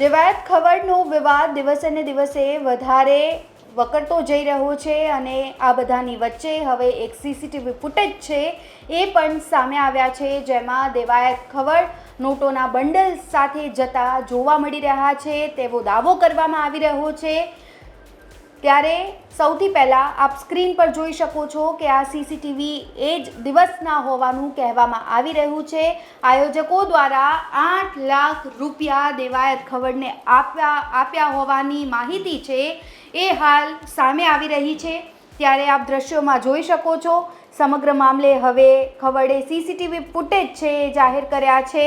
દેવાયત ખવડનો વિવાદ દિવસે ને દિવસે વધારે વકરતો જઈ રહ્યો છે અને આ બધાની વચ્ચે હવે એક સીસીટીવી ફૂટેજ છે એ પણ સામે આવ્યા છે, જેમાં દેવાયત ખવડ નોટોના બંડલ સાથે જતા જોવા મળી રહ્યા છે, તેવો દાવો કરવામાં આવી રહ્યો છે. ત્યારે સૌથી પહેલાં આપ સ્ક્રીન પર જોઈ શકો છો કે આ સીસીટીવી એ જ દિવસના હોવાનું કહેવામાં આવી રહ્યું છે. આયોજકો દ્વારા આઠ લાખ રૂપિયા દેવાયત ખવડને આપ્યા આપ્યા હોવાની માહિતી છે એ હાલ સામે આવી રહી છે. ત્યારે આપ દ્રશ્યોમાં જોઈ શકો છો, સમગ્ર મામલે હવે ખવડે સીસીટીવી ફૂટેજ છે એ જાહેર કર્યા છે.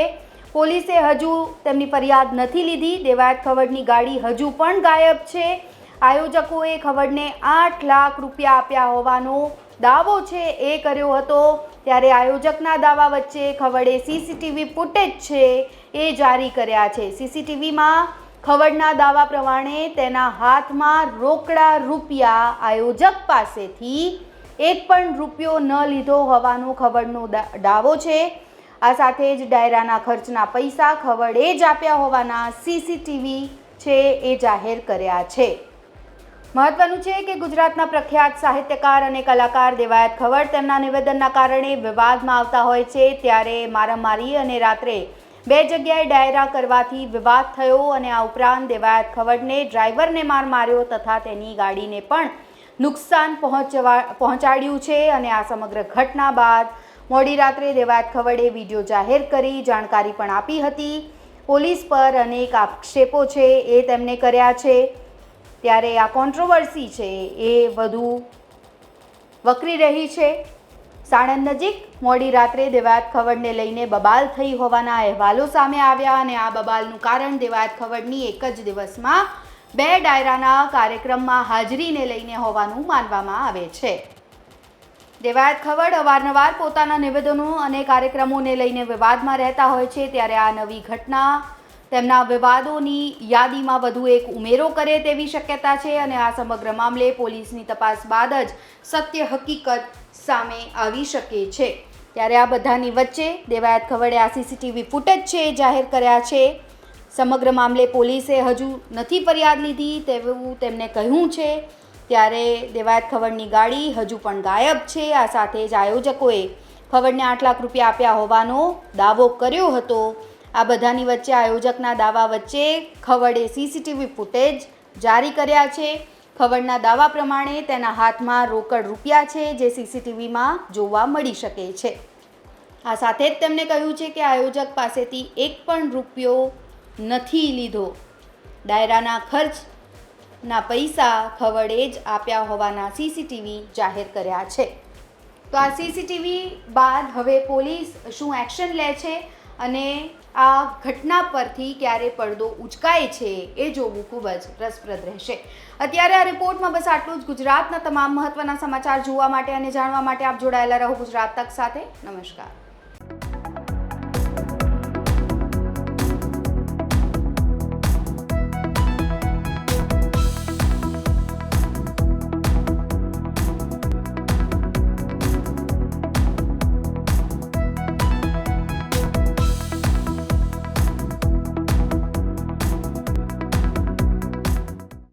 પોલીસે હજુ તેમની ફરિયાદ નથી લીધી. દેવાયત ખવડની ગાડી હજુ પણ ગાયબ છે. આયોજકોએ ખવડને આઠ લાખ રૂપિયા આપ્યા હોવાનો દાવો છે એ કર્યો હતો. ત્યારે આયોજકના દાવા વચ્ચે ખવડે સીસીટીવી ફૂટેજ છે એ જારી કર્યા છે. સીસીટીવીમાં ખવડના દાવા પ્રમાણે તેના હાથમાં રોકડા રૂપિયા આયોજક પાસેથી એક પણ રૂપિયો ન લીધો હોવાનો ખવડનો દાવો છે. આ સાથે જ ડાયરાના ખર્ચના પૈસા ખવડે જ આપ્યા હોવાના સીસીટીવી છે એ જાહેર કર્યા છે. મહત્વનું છે કે ગુજરાતના પ્રખ્યાત સાહિત્યકાર અને કલાકાર દેવાયત ખવડ તેમના નિવેદનના કારણે વિવાદમાં આવતા હોય છે ત્યારે મારામારી અને રાત્રે બે જગ્યાએ ડાયરા કરવાથી વિવાદ થયો અને આ ઉપરાંત દેવાયત ખવડને ડ્રાઈવરને માર માર્યો તથા તેની ગાડીને પણ નુકસાન પહોંચવા પહોંચાડ્યું છે અને આ સમગ્ર ઘટના બાદ મોડી રાત્રે દેવાયત ખવડે વીડિયો જાહેર કરી જાણકારી પણ આપી હતી. પોલીસ પર અનેક આક્ષેપો છે એ તેમણે કર્યા છે. ત્યારે આ કોન્ટ્રોવર્સી છે એ વધુ વકરી રહી છે. સાણંદ નજીક મોડી રાત્રે દેવાયત ખવડને લઈને બબાલ થઈ હોવાના અહેવાલો સામે આવ્યા અને આ બબાલનું કારણ દેવાયત ખવડની એક જ દિવસમાં બે ડાયરાના કાર્યક્રમમાં હાજરીને લઈને હોવાનું માનવામાં આવે છે. દેવાયત ખવડ અવારનવાર પોતાના નિવેદનો અને કાર્યક્રમોને લઈને વિવાદમાં રહેતા હોય છે, ત્યારે આ નવી ઘટના તેમના વિવાદોની યાદીમાં વધુ એક ઉમેરો કરે તેવી શક્યતા છે અને આ સમગ્ર મામલે પોલીસની તપાસ બાદ જ સત્ય હકીકત સામે આવી શકે છે. ત્યારે આ બધાની વચ્ચે દેવાયત ખવડે આ સીસીટીવી ફૂટેજ છે જાહેર કર્યા છે. સમગ્ર મામલે પોલીસે હજુ નથી ફરિયાદ લીધી તેવું તેમણે કહ્યું છે. ત્યારે દેવાયત ખવડની ગાડી હજુ પણ ગાયબ છે. આ સાથે જ આયોજકોએ ખવડને આઠ લાખ રૂપિયા આપ્યા હોવાનો દાવો કર્યો હતો. આ બધાની વચ્ચે આયોજકના દાવા વચ્ચે ખવડે સીસીટીવી ફૂટેજ જારી કર્યા છે. ખવડના દાવા પ્રમાણે તેના હાથમાં રોકડ રૂપિયા છે જે સીસીટીવીમાં જોવા મળી શકે છે. આ સાથે જ તેમણે કહ્યું છે કે આયોજક પાસેથી એક પણ રૂપિયો નથી લીધો. ડાયરાના ખર્ચના પૈસા ખવડે જ આપ્યા હોવાના સીસીટીવી જાહેર કર્યા છે. તો આ સીસીટીવી બાદ હવે પોલીસ શું એક્શન લે છે અને આ ઘટના પરથી ક્યારે પડદો ઉચકાય છે એ જોવું ખૂબ જ રસપ્રદ રહેશે. અત્યારે આ રિપોર્ટમાં બસ આટલું જ. ગુજરાતના તમામ મહત્વના સમાચાર જોવા માટે અને જાણવા માટે આપ જોડાયેલા રહો ગુજરાત તક સાથે. નમસ્કાર.